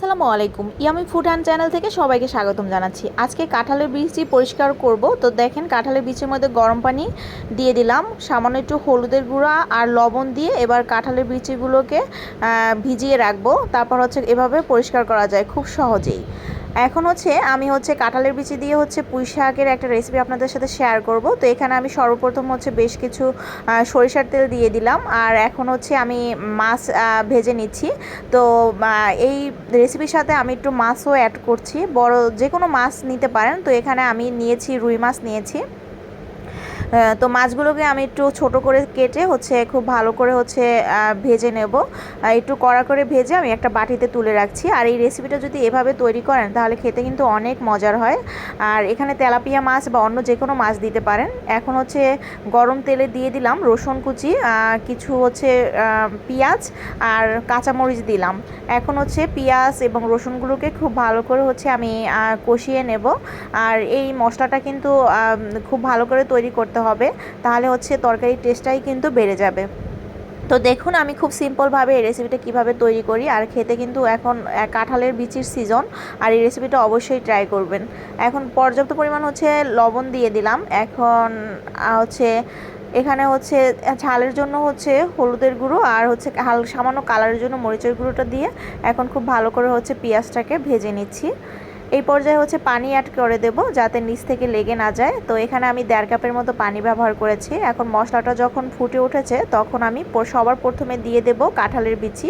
আসসালামু আলাইকুম। Yummy food hand channel থেকে সবাইকে স্বাগতম জানাচ্ছি। আজকে কাঁঠালের বীজটি পরিষ্কার করব। তো দেখেন, কাঁঠালের বীজের মধ্যে গরম পানি দিয়ে দিলাম। সামান্য একটু হলুদের গুঁড়া আর লবণ দিয়ে এবার কাঁঠালের বীজগুলোকে ভিজিয়ে রাখব। তারপর হচ্ছে এভাবে পরিষ্কার করা যায় খুব সহজেই। এখন হচ্ছে আমি হচ্ছে কাঁঠালের বিচি দিয়ে হচ্ছে পুঁই শাকের একটা রেসিপি আপনাদের সাথে শেয়ার করব। তো এখানে আমি সর্বপ্রথম হচ্ছে বেশ কিছু সরিষার তেল দিয়ে দিলাম। আর এখন হচ্ছে আমি মাছ ভেজে নিচ্ছি। তো এই রেসিপির সাথে আমি একটু মাছও অ্যাড করছি। বড় যে কোনো মাছ নিতে পারেন। তো এখানে আমি নিয়েছি রুই মাছ নিয়েছি। তো মাছগুলোকে আমি একটু ছোট করে কেটে হচ্ছে খুব ভালো করে হচ্ছে ভেজে নেব। একটু কড়া করে ভেজে আমি একটা বাটিতে তুলে রাখছি। আর এই রেসিপিটা যদি এভাবে তৈরি করেন, তাহলে খেতে কিন্তু অনেক মজার হয়। আর এখানে তেলাপিয়া মাছ বা অন্য যে কোনো মাছ দিতে পারেন। এখন হচ্ছে গরম তেলে দিয়ে দিলাম রসুন কুচি কিছু হচ্ছে পেঁয়াজ আর কাঁচামরিচ দিলাম। এখন হচ্ছে পেঁয়াজ এবং রসুনগুলোকে খুব ভালো করে হচ্ছে আমি কষিয়ে নেব। আর এই মশলাটা কিন্তু খুব ভালো করে তৈরি করতে হবে, তাহলে হচ্ছে তরকারির টেস্টটাই কিন্তু বেড়ে যাবে। তো দেখুন, আমি খুব সিম্পলভাবে এই রেসিপিটা কীভাবে তৈরি করি, আর খেতে কিন্তু এখন কাঁঠালের বিচির সিজন আর এই রেসিপিটা অবশ্যই ট্রাই করবেন। এখন পর্যাপ্ত পরিমাণ হচ্ছে লবণ দিয়ে দিলাম। এখন হচ্ছে, এখানে হচ্ছে ঝালের জন্য হচ্ছে হলুদের গুঁড়ো, আর হচ্ছে হাল, সামান্য কালারের জন্য মরিচের গুঁড়োটা দিয়ে এখন খুব ভালো করে হচ্ছে পেঁয়াজটাকে ভেজে নিচ্ছি। এই পর্যায়ে হচ্ছে পানি অ্যাড করে দেব যাতে নিচ থেকে লেগে না যায়। তো এখানে আমি দেড় কাপের মতো পানি ব্যবহার করেছি। এখন মশলাটা যখন ফুটে উঠেছে, তখন আমি সবার প্রথমে দিয়ে দেব কাঁঠালের বিচি।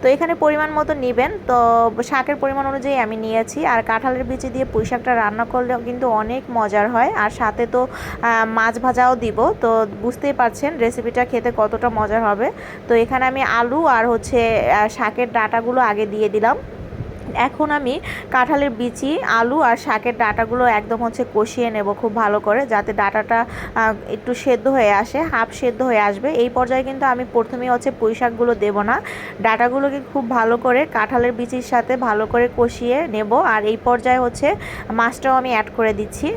তো এখানে পরিমাণ মতো নেবেন। তো শাকের পরিমাণ অনুযায়ী আমি নিয়েছি। আর কাঁঠালের বিচি দিয়ে পুঁই শাকটা রান্না করলেও কিন্তু অনেক মজার হয়। আর সাথে তো মাছ ভাজাও দিব। তো বুঝতেই পারছেন রেসিপিটা খেতে কতটা মজার হবে। তো এখানে আমি আলু আর হচ্ছে শাকের ডাটাগুলো আগে দিয়ে দিলাম। এখন আমি কাঁঠালের বিচি, আলু আর শাকের ডাটাগুলো একদম হচ্ছে কষিয়ে নেব খুব ভালো করে যাতে ডাটাটা একটু সেদ্ধ হয়ে আসে, হাফ সেদ্ধ হয়ে আসবে। এই পর্যায়ে কিন্তু আমি প্রথমেই হচ্ছে পুঁই শাকগুলো দেবো না। ডাটাগুলোকে খুব ভালো করে কাঁঠালের বিচির সাথে ভালো করে কষিয়ে নেব আর এই পর্যায়ে হচ্ছে মাছটাও আমি অ্যাড করে দিচ্ছি।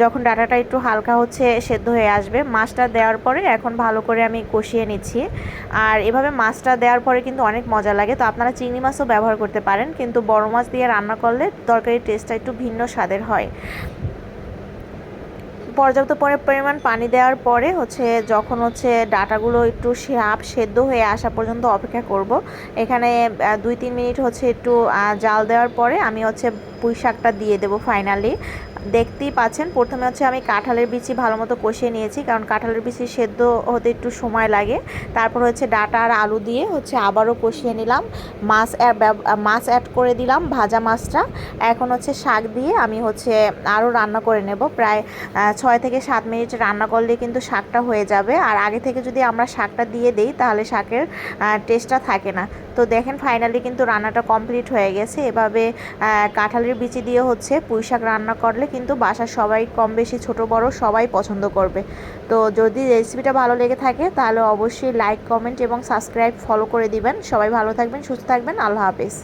যখন ডাটাটা একটু হালকা হচ্ছে সেদ্ধ হয়ে আসবে, মাছটা দেওয়ার পরে এখন ভালো করে আমি কষিয়ে নিচ্ছি। আর এভাবে মাছটা দেওয়ার পরে কিন্তু অনেক মজা লাগে। তো আপনারা চিংড়ি মাছও ব্যবহার করতে পারেন, কিন্তু বড় মাছ দিয়ে রান্না করলে তরকারির টেস্টটা একটু ভিন্ন স্বাদের হয়। পর্যাপ্ত পরিমাণ পানি দেওয়ার পরে হচ্ছে যখন হচ্ছে ডাটাগুলো একটু সাপ সেদ্ধ হয়ে আসা পর্যন্ত অপেক্ষা করব, এখানে দুই তিন মিনিট হচ্ছে একটু জাল দেওয়ার পরে আমি হচ্ছে পুঁই শাকটা দিয়ে দেবো ফাইনালি দেখতেই পাচ্ছেন। প্রথমে হচ্ছে আমি কাঁঠালের বিচি ভালো মতো কষিয়ে নিয়েছি, কারণ কাঁঠালের বিচি সেদ্ধ হতে একটু সময় লাগে। তারপর হচ্ছে ডাটা আর আলু দিয়ে হচ্ছে আবারও কষিয়ে নিলাম। মাছ মাছ অ্যাড করে দিলাম ভাজা মাছটা। এখন হচ্ছে শাক দিয়ে আমি হচ্ছে আরও রান্না করে নেব। প্রায় ছয় থেকে সাত মিনিট রান্না করলে কিন্তু শাকটা হয়ে যাবে। আর আগে থেকে যদি আমরা শাকটা দিয়ে দিই তাহলে শাকের টেস্টটা থাকে না। তো দেখেন ফাইনালি কিন্তু রান্নাটা কমপ্লিট হয়ে গেছে। এভাবে কাঁঠালের বিচি দিয়ে হচ্ছে পুঁই শাক রান্না করলে কিন্তু বাসার সবাই কম বেশি ছোট, বড় সবাই পছন্দ করবে। তো যদি রেসিপিটা ভালো লেগে থাকে, তাহলে অবশ্যই লাইক কমেন্ট এবং সাবস্ক্রাইব ফলো করে দিবেন। সবাই ভালো থাকবেন, সুস্থ থাকবেন। আল্লাহ হাফেজ।